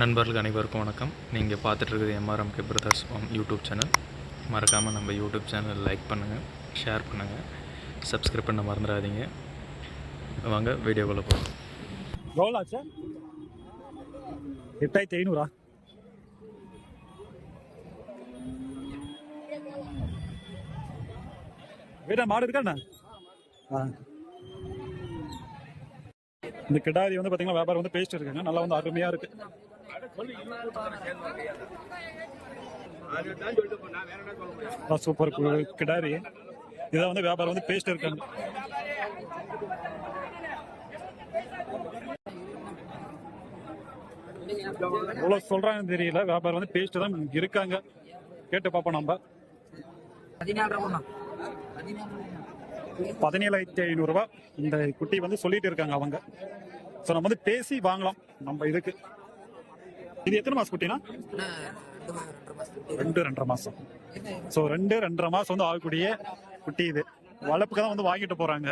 நண்பர்களுக்கு அனைவருக்கும் வணக்கம். நீங்கள் பார்த்துட்ருக்குது MRM K brothers farm YouTube channel மறக்காமல் நம்ம யூடியூப் சேனல் லைக் பண்ணுங்கள் ஷேர் பண்ணுங்கள் சப்ஸ்கிரைப் பண்ண மறந்துடாதீங்க. வாங்க வீடியோக்குள்ளே போகலாம் எவ்வளோ ஆச்சு? எட்டாயிரத்தி ஐநூறா? வீட்டா மாடு இருக்காண்ணா ஆ. இந்த கிடாரி வந்து பார்த்தீங்கன்னா வியாபாரம் வந்து பேசிட்டு இருக்காங்க. நல்லா வந்து அருமையாக இருக்கு. சூப்பர் கிடாரி. இதை வந்து வியாபாரம் வந்து பேசிட்டு இருக்காங்க. எவ்வளவு சொல்றாங்கன்னு தெரியல. வியாபாரம் வந்து பேசிட்டு தான் இருக்காங்க. கேட்டு பார்ப்போம் நம்ம. பதினேழாயிரத்தி ஐநூறுரூவா இந்த குட்டி வந்து சொல்லிட்டு இருக்காங்க அவங்க. ஸோ நம்ம வந்து பேசி வாங்கலாம். நம்ம இதுக்கு. இது எத்தனை மாசம் குட்டினா? ரெண்டு ரெண்டரை மாசம். ஸோ ரெண்டு ரெண்டரை மாசம் வந்து ஆகக்கூடிய குட்டி இது. வளர்ப்புக்கு தான் வந்து வாங்கிட்டு போறாங்க.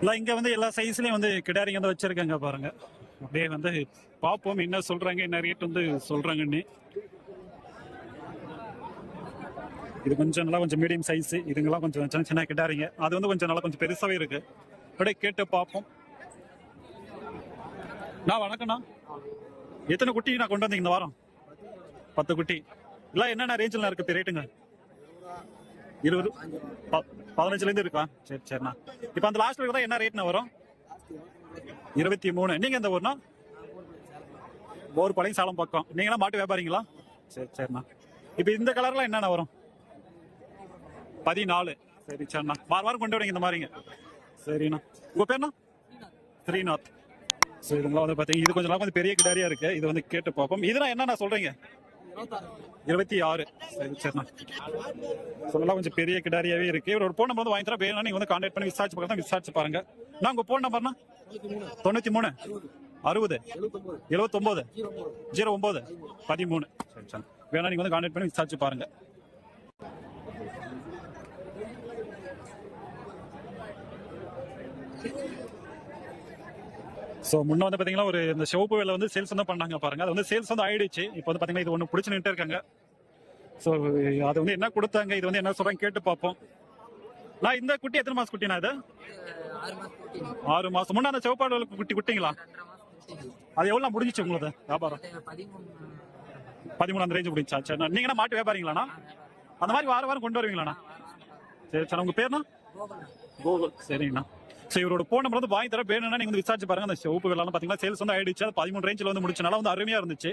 இல்லை இங்க வந்து எல்லா சைஸ்லயும் வந்து கிடாரிங்க வந்து வச்சிருக்காங்க பாருங்க. அப்படியே வந்து பார்ப்போம் என்ன சொல்றாங்க என்ன ரேட் வந்து சொல்றாங்கன்னு. இது கொஞ்சம் நல்லா கொஞ்சம் மீடியம் சைஸ் இதுங்கெல்லாம் கொஞ்சம் சின்ன சின்ன கிடாரிங்க அது வந்து கொஞ்சம் நல்லா கொஞ்சம் பெருசாவே இருக்கு. அப்படியே கேட்டு பார்ப்போம். நான் வணக்கம்ண்ணா. எத்தனை குட்டி நான் கொண்டு வந்தீங்க இந்த வாரம்? பத்து குட்டி. இல்லை என்னென்ன ரேஞ்சில் இருக்கு ரேட்டுங்க இருபது? ப- பதினஞ்சுல இருந்து இருக்கா? சரி சரிண்ணா. இப்போ அந்த லாஸ்ட் வீக் தான் என்ன ரேட்னா வரும்? இருபத்தி மூணு. நீங்க எந்த ஊர்னா போர் பழைய சாலம் பக்கம் நீங்களாம் மாட்டு வியாபாரிங்களா? சரி சரிண்ணா. இப்போ இந்த கலர்லாம் என்னென்ன வரும்? பதினாலு. சரி சரிண்ணா. வார வாரம் கொண்டு வரீங்க இந்த மாதிரிங்க சரிண்ணா. உங்க பேர்ண்ணா? ஸ்ரீநாத். ஸோ இதுங்களாம் வந்து பார்த்தீங்க இது கொஞ்சம் நாள் கொஞ்சம் பெரிய கிடாரியா இருக்கு. இது வந்து கேட்டு பார்ப்போம். இதெல்லாம் என்னண்ணா சொல்றீங்க? இருபத்தி ஆறு. சரி சரிண்ணா. சொல்லலாம் கொஞ்சம் பெரிய கிடாரியாவே இருக்கு. ஒரு போன் நம்பர் வந்து வாங்கி தர வேணும் நீங்க வந்து கான்டாக்ட் பண்ணி விசாரிச்சு பார்க்கலாம் விசாரிச்சு பாருங்க. நான் உங்க போன் நம்பர்னா தொண்ணூத்தி மூணு. அறுபது. எழுபத்தொன்பது ஜீரோ ஒன்பது பதிமூணு. சரி வேணா நீங்க வந்து கான்டாக்ட் பண்ணி விசாரிச்சு பாருங்க. ஸோ முன்ன வந்து பார்த்தீங்கன்னா ஒரு இந்த சிவப்பு வேலை வந்து சேல்ஸ் வந்து பண்ணாங்க பாருங்க. அது வந்து சேல்ஸ் வந்து ஆயிடுச்சு. இப்போ வந்து பார்த்தீங்கன்னா இது ஒன்று பிடிச்சி நின்றுட்டு இருக்காங்க. ஸோ அது வந்து என்ன கொடுத்தாங்க இது வந்து என்ன சொல்றாங்க கேட்டு பார்ப்போம். நான் இந்த குட்டி எத்தனை மாசம் குட்டினா இது? ஆறு மாசம். முன்னாடி அந்த சிவப்பாடு குட்டி குட்டிங்களா? அது எவ்வளோ முடிஞ்சிச்சு உங்களுக்கு? வியாபாரம்? பதிமூணாம் ரேஞ்சு முடிஞ்சா சரி நீங்க என்ன மாட்டு வியாபாரிங்களாண்ணா? அந்த மாதிரி வாரம் வாரம் கொண்டு வருவீங்களாண்ணா? சரி சரி. உங்க பேர்னா கோகுல். சரிங்கண்ணா. ஸோ இவரோட போன் நம்பர் வந்து வாங்கி தர வேணும்னா நீங்க வந்து விசாரிச்சு பாருங்க. அந்த சிவப்பு வெள்ளம் பார்த்தீங்கன்னா சேல்ஸ் வந்து ஆயிடுச்சு. அது பதிமூணு ரேஞ்சில் வந்து முடிச்சனால வந்து அருமையா இருந்துச்சு.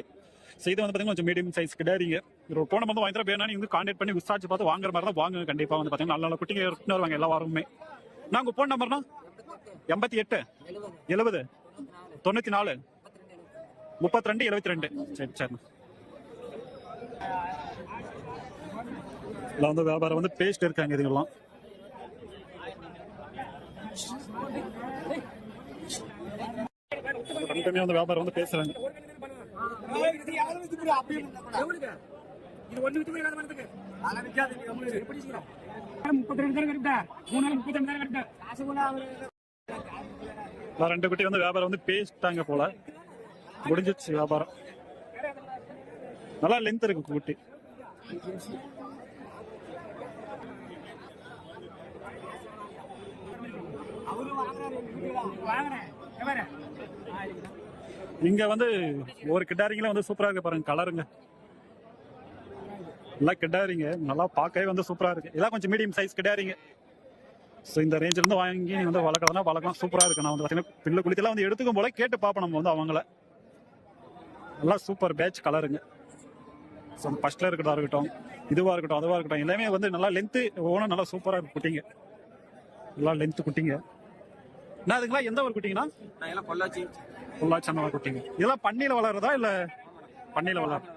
ஸோ இது வந்து பார்த்தீங்கன்னா கொஞ்சம் மீடியம் சைஸ் கிடையாது ஒரு போன் வந்து வாங்கி தர வந்து கான்டாக்ட் பண்ணி விசாரிச்சு பார்த்து வாங்குற மாதிரி தான் வாங்க கண்டிப்பா வந்து பார்த்தீங்கன்னா நல்ல நல்ல குட்டிங்க எடுத்துன்னு வருவாங்க எல்லா வாரமுமே. நாங்கள் போன் நம்பர்னா எண்பத்தி எட்டு. எழுபது. தொண்ணூத்தி நாலு. முப்பத்தி ரெண்டு எழுபத்தி ரெண்டு. சரி சரி. எல்லாம் வந்து வியாபாரம் வந்து பேஸ்ட் இருக்காங்க இதுங்கெல்லாம். ரெண்டுமே வந்து வியாபாரம் வந்து பேசுறாங்க. முப்பத்தி ரெண்டு தானே கரெக்டா மூணு நாள் முப்பத்தி ரெண்டு தானே கரெக்டா காசு கூட ரெண்டு குட்டி வந்து வியாபாரம் வந்து பேசிட்டாங்க போல. முடிஞ்சிச்சு வியாபாரம். நல்லா லென்த் இருக்கு குட்டி. வாங்குறேன். இங்க வந்து ஒரு கிட்டாரிங்களே வந்து சூப்பரா இருக்கு பாருங்க கலருங்க. நல்லா கிட்டாரிங்க. நல்லா பார்க்கவே வந்து சூப்பரா இருக்கு. இதெல்லாம் கொஞ்சம் மீடியம் சைஸ் கிட்டாரிங்க. ஸோ இந்த ரேஞ்சில இருந்து வாங்கி நீ வந்து வளர்க்கறதுனா வளர்க்கலாம். சூப்பரா இருக்கு. நான் வந்து பார்த்தீங்கன்னா பில்லு குளித்தெல்லாம் வந்து எடுத்துக்கும் போல கேட்டு பார்ப்போம் நம்ம வந்து அவங்கள. நல்லா சூப்பர் பேட்ச் கலருங்க. ஸோ ஃபர்ஸ்ட்ல இருக்கட்டும் இருக்கட்டும் இதுவாக இருக்கட்டும் அதுவாக இருக்கட்டும் எல்லாமே வந்து நல்லா லென்த்து ஒவ்வொன்றும் நல்லா சூப்பராக இருக்கு குட்டிங்க. நல்லா லென்த்து குட்டிங்க. நான் அதுங்களா எந்த ஒரு குட்டிங்கண்ணா நான் எல்லாம் பொள்ளாச்சி. பொள்ளாச்சி அந்த குட்டிங்க. இதெல்லாம் பண்ணையில வளர்றதா இல்ல பண்ணையில வளர்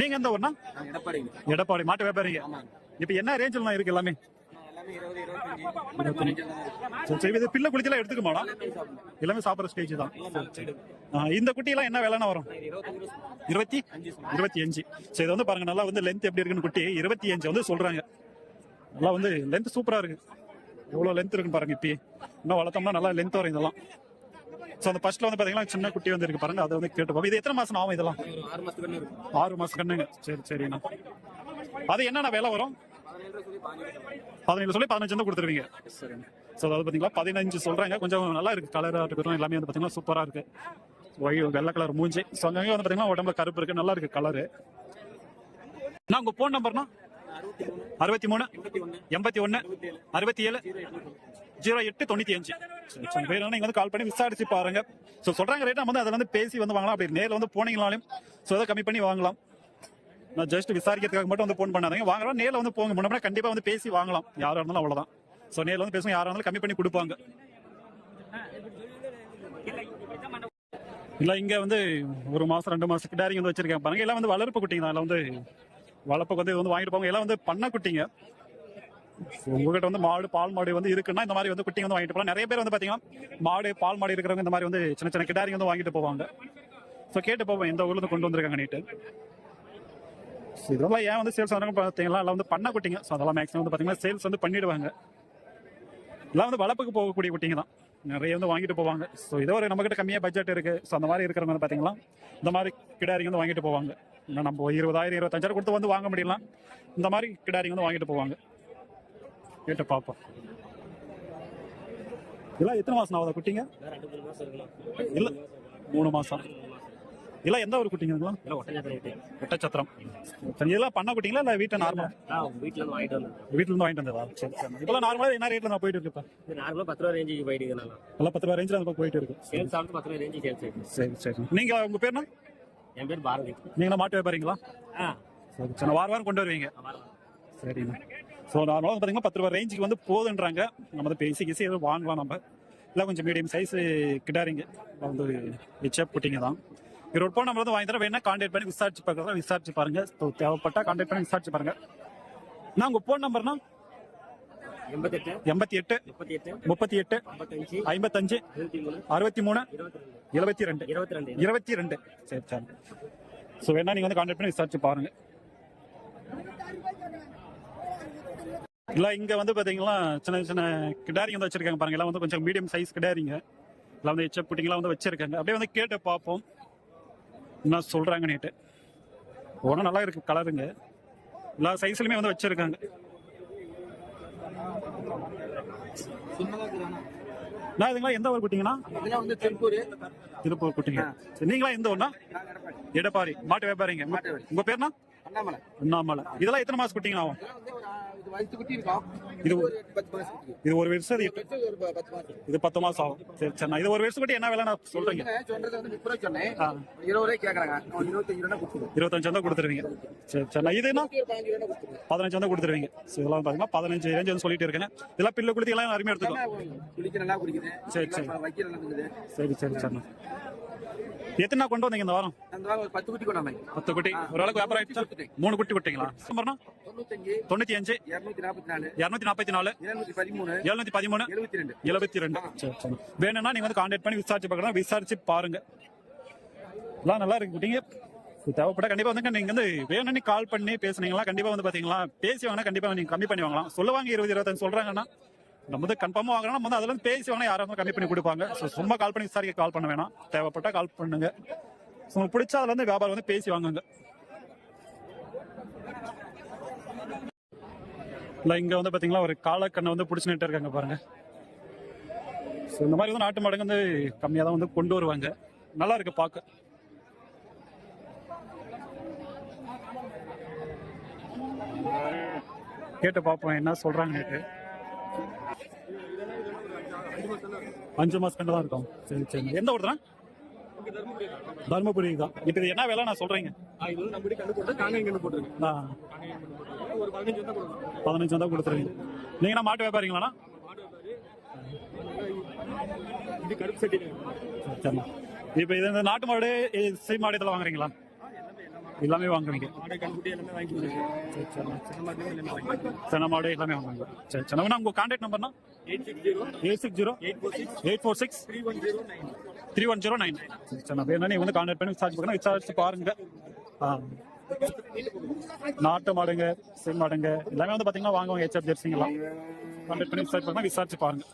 நீங்க எந்த ஊர்னா? எடப்பாடி. எடப்பாடி மாட்டு வியாபாரிங்க. இப்ப என்ன ரேஞ்சில் இருக்கு எல்லாமே? இது பிள்ளை குளிச்செல்லாம் எடுத்துக்குமாடா? எல்லாமே சாப்பிட்ற ஸ்டேஜ் தான். இந்த குட்டியெல்லாம் என்ன விலைனா வரும்? இருபத்தி? இருபத்தி அஞ்சு. சரி இது வந்து பாருங்க நல்லா வந்து லென்த் எப்படி இருக்குன்னு குட்டி. இருபத்தி அஞ்சு வந்து சொல்றாங்க. நல்லா வந்து லென்த் சூப்பரா இருக்கு. எவ்வளோ லென்த் இருக்குன்னு பாருங்க இப்பயே. இன்னும் வளர்த்தோம்னா நல்லா லென்த் வரும் இதெல்லாம். ஸோ அந்த ஃபர்ஸ்ட்ல வந்து பாத்தீங்கன்னா சின்ன குட்டி வந்து இருக்கு பாருங்க. அதை வந்து கேட்டு பார்ப்போம் இது எத்தனை மாசம் ஆகும் இதெல்லாம்? ஆறு ஆறு மாசம் கண்ணுங்க. சரி சரிண்ணா. அது என்னென்ன விலை வரும்? பதினேழு சொல்லி பதினஞ்சு வந்து கொடுத்துருவீங்க. ஸோ அதாவது பார்த்தீங்களா பதினஞ்சு சொல்கிறாங்க கொஞ்சம் நல்லா இருக்கு. கலராக இருக்கட்டும் எல்லாமே வந்து பார்த்தீங்கன்னா சூப்பராக இருக்கு. ஒய் வெள்ளை கலர் மூஞ்சி. ஸோ அங்கங்கே வந்து பார்த்தீங்கன்னா உடம்புல கருப்பு இருக்கு. நல்லா இருக்கு கலரு நான் உங்க ஃபோன் நம்பர்னா அறுபத்தி மூணு எண்பத்தி ஒன்று அறுபத்தி ஏழு ஜீரோ எட்டு தொண்ணூத்தி அஞ்சு. சரி, சரி. வேற நீங்க வந்து கால் பண்ணி விசாரிச்சு பாருங்க. ஸோ சொல்றாங்க ரேட் நம்ம வந்து அதில் வந்து பேசி வந்து வாங்கலாம். அப்படி நேரில் வந்து போனீங்கனாலும் ஸோ அதை கம்மி பண்ணி வாங்கலாம். நான் ஜஸ்ட் விசாரிக்கிறதுக்காக மட்டும் வந்து ஃபோன் பண்ணாதீங்க. வாங்குறோம் நேரில் வந்து போங்க. முன்னாடி கண்டிப்பா வந்து பேசி வாங்கலாம். யாரா இருந்தாலும் அவ்வளவுதான். ஸோ நேரில் வந்து பேசுங்க. யாரா இருந்தாலும் கம்மி பண்ணி கொடுப்பாங்க. இல்ல இங்க வந்து ஒரு மாசம் ரெண்டு மாசம் கிடாரி வந்து வச்சிருக்கேன் பாருங்க எல்லாம் வந்து வளர்ப்பு குட்டிங்க தான். வந்து வளர்ப்புக்கு வந்து இது வந்து வாங்கிட்டு போங்க. எல்லாம் வந்து பண்ண குட்டிங்க. உங்ககிட்ட வந்து மாடு பால் மாடு வந்து இருக்குன்னா இந்த மாதிரி வந்து குட்டிங்க வந்து வாங்கிட்டு போகலாம். நிறைய பேர் வந்து பாத்தீங்கன்னா மாடு பால் மாடு இருக்கிறவங்க இந்த மாதிரி வந்து சின்ன சின்ன கிடாரி வந்து வாங்கிட்டு போவாங்க. ஸோ கேட்டு போவோம் எந்த ஊர்ல இருந்து கொண்டு வந்திருக்காங்க நீட்டு. இதெல்லாம் ஏன் வந்து சேல்ஸ் ஆகிறாங்க பார்த்தீங்களா எல்லாம் வந்து பண்ண குட்டிங்க. ஸோ அதெல்லாம் மேக்ஸிமம் வந்து பார்த்தீங்கன்னா சேல்ஸ் வந்து பண்ணிடுவாங்க. எல்லாம் வந்து வளர்ப்புக்கு போகக்கூடிய குட்டிங்க தான். நிறைய வந்து வாங்கிட்டு போவாங்க. ஸோ இதோ ஒரு நம்மகிட்ட கம்மியாக பட்ஜெட் இருக்கு. ஸோ அந்த மாதிரி இருக்கிறவங்க வந்து பார்த்தீங்களா இந்த மாதிரி கிடாரிங்க வந்து வாங்கிட்டு போவாங்க. இன்னும் நம்ம இருபதாயிரம் இருபத்தஞ்சாயிரம் கொடுத்து வந்து வாங்க முடியலாம் இந்த மாதிரி கிடாரிங்க வந்து வாங்கிட்டு போவாங்க. கேட்டு பார்ப்போம் இதெல்லாம் எத்தனை மாசம் ஆகுதா குட்டிங்க? இல்ல மூணு மாசம். இதெல்லாம் எந்த ஒரு குட்டிங்க இதெல்லாம்? இல்லை ஒட்டஞ்சத்திரம் ரேட்டு ஒட்டச்சத்திரம். சரி இதெல்லாம் பண்ண குட்டிங்களா இல்லை வீட்டில் நார்மலா வீட்டில் இருந்து வாங்கிட்டு வந்தேன் வீட்டுல இருந்து வாங்கிட்டு வந்ததா? சரி சரி. இதெல்லாம் நார்மலா என்ன ரேட்ல நான் போயிட்டு இருக்கு இப்போ? இது நார்மலாக பத்து ரூபா ரேஞ்சுக்கு போயிட்டு நல்லா. எல்லாம் பத்து ரூபா ரேஞ்சில் பக்கம் போயிட்டு இருக்கு. சேல்ஸ் ஆகுது பத்து ரூபா ரேஞ்சு சேல்ஸ் சரி சரி. நீங்க உங்க பேர்னா என் பேர் பாரதி. நீங்க மாட்டு வியாபாரிங்களா? ஆ. சரி சரி. வாரம் வாரம் கொண்டு வருவீங்க. சரிண்ணா ஸோ நார்மலாக பார்த்தீங்கன்னா பத்து ரூபா ரேஞ்சுக்கு வந்து போதுன்றாங்க. நம்ம வந்து பேசி கேசி எதுவும் வாங்கலாம் நம்ம. இல்லை கொஞ்சம் மீடியம் சைஸ் கிடாரிங்க வந்து ஹெச்எப் குட்டிங்க தான். இவரோட ஃபோன் நம்பர் வந்து வாங்கி தர வேணா கான்டாக்ட் பண்ணி விசாரிச்சு பார்க்குறதா விசாரிச்சு பாருங்க. தேவைப்பட்டா கான்டாக்ட் பண்ணி விசாரிச்சு பாருங்க. நான் உங்க ஃபோன் நம்பர்னா எண்பத்தி எட்டு முப்பத்தி எட்டு ஐம்பத்தஞ்சு. அறுபத்தி மூணு. இருபத்தி ரெண்டு. இருபத்தி ரெண்டு. சரி சரி. ஸோ வேணா நீங்க வந்து கான்டாக்ட் பண்ணி விசாரிச்சு பாருங்க. இல்ல இங்க வந்து பாத்தீங்கன்னா சின்ன சின்ன கிடாரிங்க வந்து வச்சிருக்காங்க பாருங்க. எல்லாம் வந்து கொஞ்சம் மீடியம் சைஸ் கிடாரிங்க. எல்லாம் வந்து எச்ச புட்டிங்கெல்லாம் வந்து வச்சிருக்காங்க. அப்படியே வந்து கேட்டு பார்ப்போம். என்ன சொல்றாங்க நேட்டு ஒன்றும் நல்லா இருக்கு கலருங்க. எல்லா சைஸ்லயுமே வந்து வச்சிருக்காங்க. நான் இதுங்களா எந்த ஊர் இதெல்லாம் வந்து திருப்பூர். திருப்பூர் குட்டிங்க. நீங்களா எந்த ஊர்னா எடப்பாடி. மாட்டு வியாபாரிங்க. உங்க- பேர்னா அண்ணாமலை. அண்ணாமலை. இதெல்லாம் எத்தனை மாசம் குட்டிங்க ஆகும்? வயசு குட்டி இருக்கும் இது ஒரு இது வருஷம் இது பத்து மாசம். ஆகும். சரி சரி நான் இது ஒரு வருஷம் என்ன வேலை நான் சொல்றீங்க. சொல்றது வந்து முப்பது சொன்னேன். இருபது ரூபாய் கேக்குறாங்க. அவன் இருபத்தஞ்சு ரூபா கொடுத்துருவோம். இருபத்தஞ்சு தான் கொடுத்துருவீங்க. சரி இதுனா பதினஞ்சு கொடுத்துருவீங்க. இதெல்லாம் பாத்தீங்கன்னா பதினஞ்சு ரேஞ்ச் வந்து சொல்லிட்டு இருக்கேன். இதெல்லாம் பில்லு குளித்தி எல்லாம் அருமையா எடுத்துக்கும் குளிக்க நல்லா குடிக்குது சரி, சரி சரி சரி. எத்தனை கொண்டு வந்தீங்க இந்த வாரம்? அந்த வாரம் ஒரு பத்து குட்டி கொண்டாங்க பத்து குட்டி. ஓரளவுக்கு வியாபாரம் ஆயிடுச்சா மூணு குட்டி விட்டீங்களா நம்பர்னா தொண்ணூத்தி அஞ்சு இருநூத்தி நாற்பத்தி நாலு. இருநூத்தி நாற்பத்தி நாலு. இருநூத்தி பதிமூணு எழுநூத்தி பதிமூணு. எழுபத்தி ரெண்டு எழுபத்தி ரெண்டு வேணும்னா நீங்க வந்து கான்டாக்ட் பண்ணி விசாரிச்சு பார்க்கலாம். விசாரிச்சு பாருங்க. எல்லாம் நல்லா இருக்கு குட்டிங்க. தேவைப்பட்ட கண்டிப்பா வந்து நீங்க வந்து வேணும்னு கால் பண்ணி பேசுனீங்களா கண்டிப்பா வந்து பாத்தீங்களா? பேசி வாங்கினா கண்டிப்பா நீங்க கம்மி பண்ணி வாங்கலாம். சொல்லுவாங்க இருபது இருபத்தஞ்சு சொல்றாங்கன்னா நம்ம வந்து கன்ஃபார்மாக வாங்கினா நம்ம வந்து அதில் வந்து பேசி வாங்கினா யாராவது கம்மி பண்ணி கொடுப்பாங்க. ஸோ சும்மா கால் பண்ணி விசாரிக்க கால் பண்ண வேணாம். தேவைப்பட்டா கால் பண்ணுங்க. ஸோ உங்களுக்கு பிடிச்சா அதுலேருந்து வியாபாரம் வந்து பேசி வாங்குங்க. இல்லை இங்கே வந்து பாத்தீங்களா ஒரு காலக்கண்ணை வந்து பிடிச்சி நிட்டு இருக்காங்க பாருங்க. ஸோ இந்த மாதிரி வந்து நாட்டு மாடுங்க வந்து கம்மியாக தான் வந்து கொண்டு வருவாங்க. நல்லா இருக்கு பார்க்க கேட்டு பார்ப்போம் என்ன சொல்றாங்க அஞ்சு மாசம் கண்டு தான் இருக்கும் சரி சரி. எந்த ஊர் தான் தர்மபுரி தான் இப்போ இது என்ன வேலை நான் சொல்றீங்க. பதினஞ்சு வந்தா கொடுத்துருவீங்க. நீங்க என்ன மாட்டு வியாபாரிங்களாண்ணா இது கருப்பு சட்டி இப்போ இது இந்த நாட்டு மாடு சீ மாடு இதெல்லாம் வாங்குறீங்களா? எல்லாமே வாங்குவீங்க மாடு கண்குட்டி எல்லாமே வாங்கி கொடுத்துருக்கு சின்ன மாடு எல்லாமே வாங்குவாங்க சரி. நம்ம உங்க contact நம்பர்னா eight six zero. Eight four six three one zero nine சரி நான் வேணா நீங்க வந்து கான்டாக்ட் பண்ணி விசாரிச்சு பார்க்கணும் விசாரிச்சு பாருங்க. ஆ. நாட்டு மாடுங்க செல் மாடுங்க எல்லாமே வந்து பாத்தீங்கன்னா வாங்குவாங்க. ஹெச்எப் ஜெர்சிங்கெல்லாம் கான்டாக்ட் பண்ணி விசாரிச்சு பாருங்க. விசாரிச்சு பாருங்க.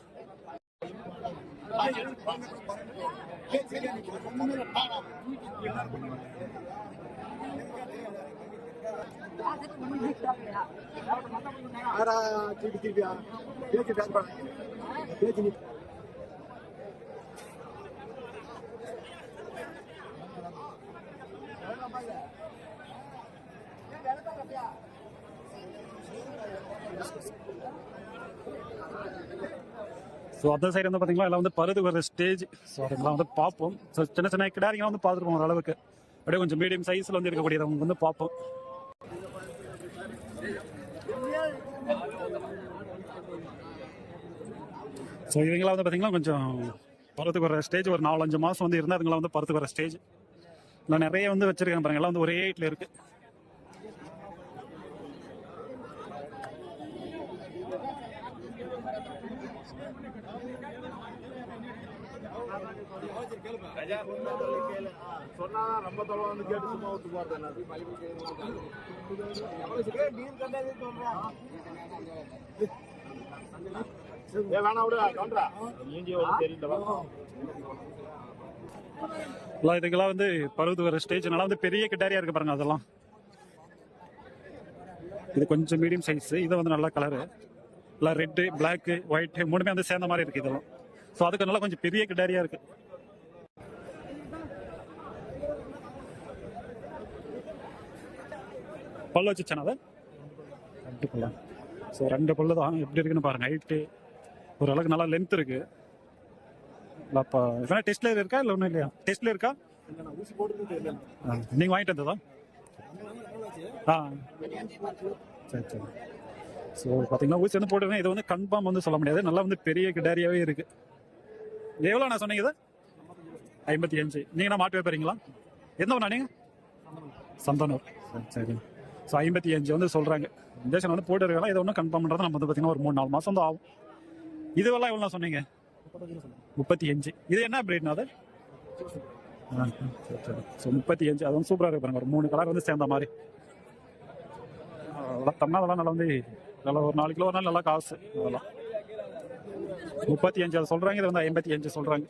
ஸோ அந்த சைடு வந்து பார்த்தீங்கன்னா எல்லாம் வந்து பருது வர ஸ்டேஜ் ஸோ அதெல்லாம் வந்து பார்ப்போம். ஸோ சின்ன சின்ன கிடாரிங்க வந்து பார்த்துருப்போம் ஓரளவுக்கு. அப்படியே கொஞ்சம் மீடியம் சைஸில் வந்து இருக்கக்கூடியவங்க வந்து பார்ப்போம். ஸோ இவங்களாம் வந்து பார்த்தீங்கன்னா கொஞ்சம் பருத்துக்கு வர ஸ்டேஜ் ஒரு நாலஞ்சு மாதம் வந்து இருந்தால் அதுங்களாம் வந்து பருத்துக்கு வர ஸ்டேஜ் இல்லை நிறைய வந்து வச்சிருக்காங்க பாருங்க. எல்லாம் வந்து ஒரே ஹைட்டில் இருக்கு. சொன்னாதான் ரொம்ப தொலை வந்து கேட்டு சும்மா விட்டு போறது ஏ வேணா விடு கவுண்டரா? நீங்க தெரியல எல்லாம் இதுக்கெல்லாம் வந்து பருவத்து வர ஸ்டேஜ் நல்லா வந்து பெரிய கிட்டாரியா இருக்கு பாருங்க அதெல்லாம். இது கொஞ்சம் மீடியம் சைஸ் இது வந்து நல்ல கலரு எல்லாம் ரெட்டு பிளாக் ஒயிட் மூணுமே வந்து சேர்ந்த மாதிரி இருக்கு இதெல்லாம். ஸோ அதுக்கு நல்லா கொஞ்சம் பெரிய கிட்டாரியா இருக்கு. பல்லு வச்சுச்சானா அதை? பல்லா ஸோ ரெண்டு பல்லு தான். எப்படி இருக்குன்னு பாருங்கள் ஹைட்டு ஓரளவுக்கு நல்லா லென்த் இருக்கு. அப்போ வேணா டெஸ்ட்ல இருக்கா இல்லை ஒன்றும் இல்லையா? டெஸ்ட்ல இருக்கா? ஊசி போட்டு ஆ, வாங்கிட்டு வந்ததா? ஆ. சரி சரி. ஸோ பார்த்தீங்கன்னா ஊசி வந்து போட்டுருக்கேன் இது வந்து கன்ஃபார்ம் வந்து சொல்ல முடியாது. நல்லா வந்து பெரிய கிடாரியாகவே இருக்குது எவ்வளோ நான் சொன்னீங்க இது? ஐம்பத்தி அஞ்சு. நீங்கள் என்ன மாட்டு வைப்பறீங்களா எந்த ஊர்ண்ணா நீங்கள் சந்தனூர். சரி சரி. ஸோ ஐம்பத்தி அஞ்சு வந்து சொல்கிறாங்க இன்ஜெக்ஷன் வந்து போட்டுருக்கலாம் இதை ஒன்றும் கன்ஃபார்ம் பண்ணுறது நம்ம வந்து பார்த்தீங்கன்னா ஒரு மூணு நாலு மாதம் தான் ஆகும். இதுவெல்லாம் எவ்வளோ சொன்னீங்க? முப்பத்தி அஞ்சு. இது என்ன பிரீட்னா அது? ஸோ முப்பத்தி அஞ்சு அது வந்து சூப்பராக இருக்கு பாருங்க. ஒரு மூணு கலர் வந்து சேர்ந்த மாதிரி. வளர்த்தோம்னா அதெல்லாம் நல்லா வந்து நல்லா ஒரு நாலு கிலோ ஒரு நாள் நல்லா காசு. அதெல்லாம். முப்பத்தி அஞ்சு அதை இது வந்து ஐம்பத்தி அஞ்சு சொல்கிறாங்க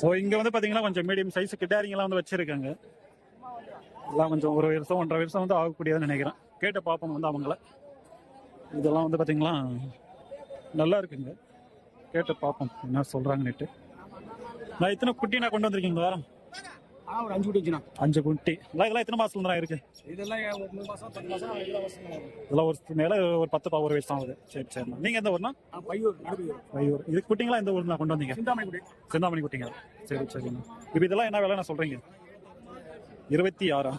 ஸோ இங்கே வந்து பார்த்தீங்கன்னா கொஞ்சம் மீடியம் சைஸ் கிட்டாரிங்கெல்லாம் வந்து வச்சுருக்காங்க. எல்லாம் கொஞ்சம் ஒரு வருஷம் ஒன்றரை வருஷம் வந்து ஆகக்கூடியதுன்னு நினைக்கிறேன். கேட்டு பார்ப்போம் வந்து அவங்கள. இதெல்லாம் வந்து பார்த்தீங்களா நல்லா இருக்குங்க. கேட்டு பார்ப்போம் என்ன சொல்கிறாங்கன்னுட்டு நான் இத்தனை குட்டி நான் கொண்டு வந்திருக்கீங்க வாரம் ஒரு அஞ்சு குட்டி அஞ்சு குட்டி. எல்லாம் இதெல்லாம் எத்தனை மாசத்துல இருக்கு? இதெல்லாம் ஒரு மூணு மாசம் பத்து மாசம் இருபது வருஷம் ஆகும். இதெல்லாம் ஒரு மேல ஒரு பத்து ஒரு வயசு ஆகுது. சரி சரி. நீங்க எந்த ஊர்னா பையூர் நடுப்பையூர் ஐயூர் இது குட்டிங்களா எந்த ஊர்ல கொண்டு வந்தீங்க? சிந்தாமணி குட்டி. செந்தாமணி குட்டிங்க. சரி சரிங்க இப்போ இதெல்லாம் என்ன விலை நான் சொல்றீங்க? இருபத்தி ஆறா?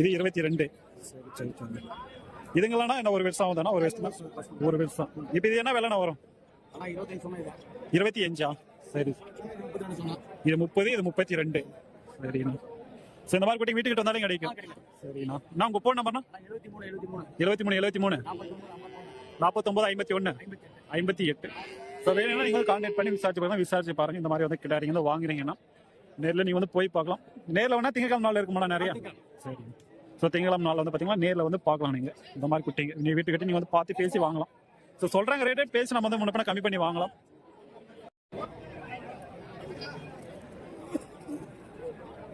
இது இருபத்தி ரெண்டு. சரி சரி சரி. இதுங்களாண்ணா என்ன ஒரு வருஷம் ஆகுதானா? ஒரு வருஷம் ஒரு வருஷம் இப்போ இது என்ன விலைண்ணா வரும்? இருபத்தி அஞ்சா? சரி. இது முப்பது இது முப்பத்தி ரெண்டு சரிண்ணா. சரி இந்த மாதிரி குட்டி வீட்டுக்கிட்ட வந்தாலும் கிடைக்கும் சரிண்ணா. நான் உங்க ஃபோன் நம்பர்னா எழுபத்தி மூணு எழுபத்தி மூணு நாற்பத்தொம்பது ஐம்பத்தி ஒன்று ஐம்பத்தி எட்டு ஸோ வேணும்னா நீங்கள் கான்டாக்ட் பண்ணி விசாரிச்சு பாருங்க விசாரிச்சு பாருங்க. இந்த மாதிரி வந்து கிட்டாரிங்க வாங்குறீங்கன்னா நேரில் நீங்கள் வந்து போய் பார்க்கலாம். நேரில் வேணா திங்கக்கிழமை நாள் இருக்குமாண்ணா நிறையா? சரி. ஸோ திங்கக்கிழமை நாள் வந்து பார்த்தீங்கன்னா நேரில் வந்து பார்க்கலாம் நீங்கள் இந்த மாதிரி குட்டிங்க. நீ வீட்டுக்கிட்ட நீங்கள் வந்து பார்த்து பேசி வாங்கலாம். ஸோ சொல்கிறாங்க ரேட்டே பேசி நம்ம வந்து முன்னப்பட கம்மி பண்ணி வாங்கலாம்.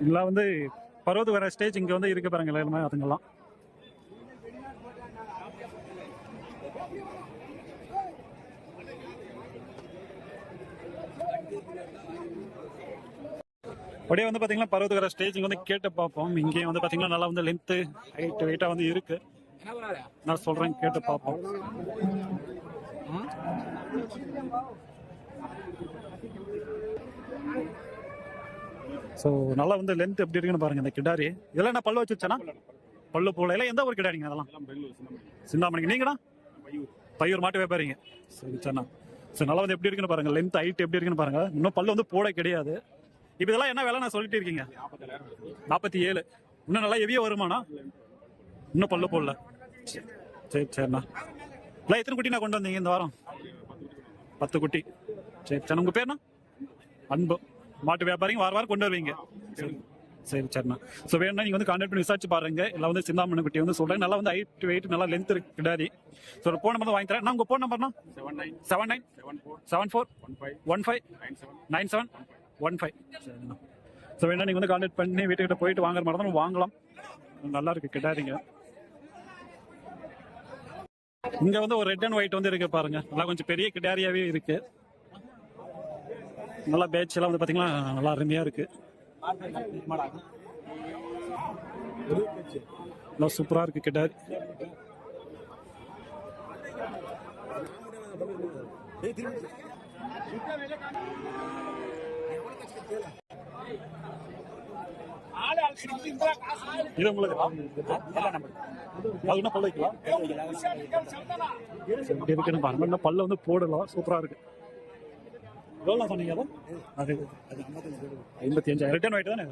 இதெல்லாம் வந்து பருவத்து வர ஸ்டேஜ் இங்கே வந்து இருக்கு பாருங்க எல்லாமே அதுங்கெல்லாம். அப்படியே வந்து பார்த்தீங்கன்னா பாத்தீங்கன்னா ஸ்டேஜ் ஸ்டேஜிங் வந்து கேட்டு பார்ப்போம். இங்கே வந்து பார்த்தீங்கன்னா நல்லா வந்து லென்த்து ஹைட் வெயிட்டாக வந்து இருக்கு. நான் சொல்கிறேன் கேட்டு பார்ப்போம். ஸோ நல்லா வந்து லென்த் எப்படி இருக்குன்னு பாருங்க இந்த கிடாரி. இதெல்லாம் என்ன பல்லு வச்சுச்சானா பல்லு போல. இல்லை எந்த ஒரு கிடாரிங்க அதெல்லாம் சிந்தாமணிங்க. நீங்களா பையூர் மாட்டு வைப்பாருங்க சரி சரிண்ணா சரி நல்லா வந்து எப்படி இருக்குன்னு பாருங்க லென்த் ஹைட் எப்படி இருக்குன்னு பாருங்க. இன்னும் பல்லு வந்து போட கிடையாது. இப்போ இதெல்லாம் என்ன வேலை நான் சொல்லிட்டு இருக்கீங்க? நாற்பத்தி ஏழு இன்னும் நல்லா ஹெவியாக வருமாண்ணா? இன்னும் பல்லு போடல. சரி சரிண்ணா. இல்லை எத்தனை குட்டி நான் கொண்டு வந்தீங்க இந்த வாரம்? பத்து குட்டி. சரி சரி. உங்கள் பேர்ண்ணா? அன்பு. மாட்டு வியாபாரிங்க வார வாரம் கொண்டு வருவீங்க. சரி. சரி சரிண்ணா ஸோ வேணும்னா நீங்கள் வந்து கான்டாக்ட் பண்ணி விசாரிச்சு பாருங்க. இல்லை வந்து சிந்தாமணி குட்டி வந்து சொல்றேன். நல்லா வந்து ஹைட் வெயிட் நல்லா லென்த் இருக்கு கிடாரி. ஸோ ஃபோன் நம்பர் வாங்கி தரேன். நான் உங்கள் phone நம்பர்னா seven nine? Seven nine seven four seven four one five one five nine seven nine seven one five சரிண்ணா. ஸோ வேணா நீங்கள் வந்து கான்டாக்ட் பண்ணி வீட்டுக்கிட்ட போயிட்டு வாங்குற மாதிரி தான் வாங்கலாம். நல்லா இருக்கு கிடாரிங்க. இங்க வந்து ஒரு ரெட் அண்ட் ஒயிட் வந்து இருக்கு பாருங்க. நல்லா கொஞ்சம் பெரிய கிடாரியாவே இருக்கு. நல்லா பேட்ச் எல்லாம் வந்து பார்த்தீங்கன்னா நல்லா அருமையாக இருக்குது நல்லா சூப்பராக இருக்கு கிட்டார் இது உங்களுக்கு அது பல்லு வைக்கலாம். பல்ல வந்து போடலாம். சூப்பரா இருக்கு. எவ்வளோ சொன்னீங்க அது அது ஐம்பத்தி அஞ்சாயிரம் ரிட்டர்ன் ஆயிட்டு தானே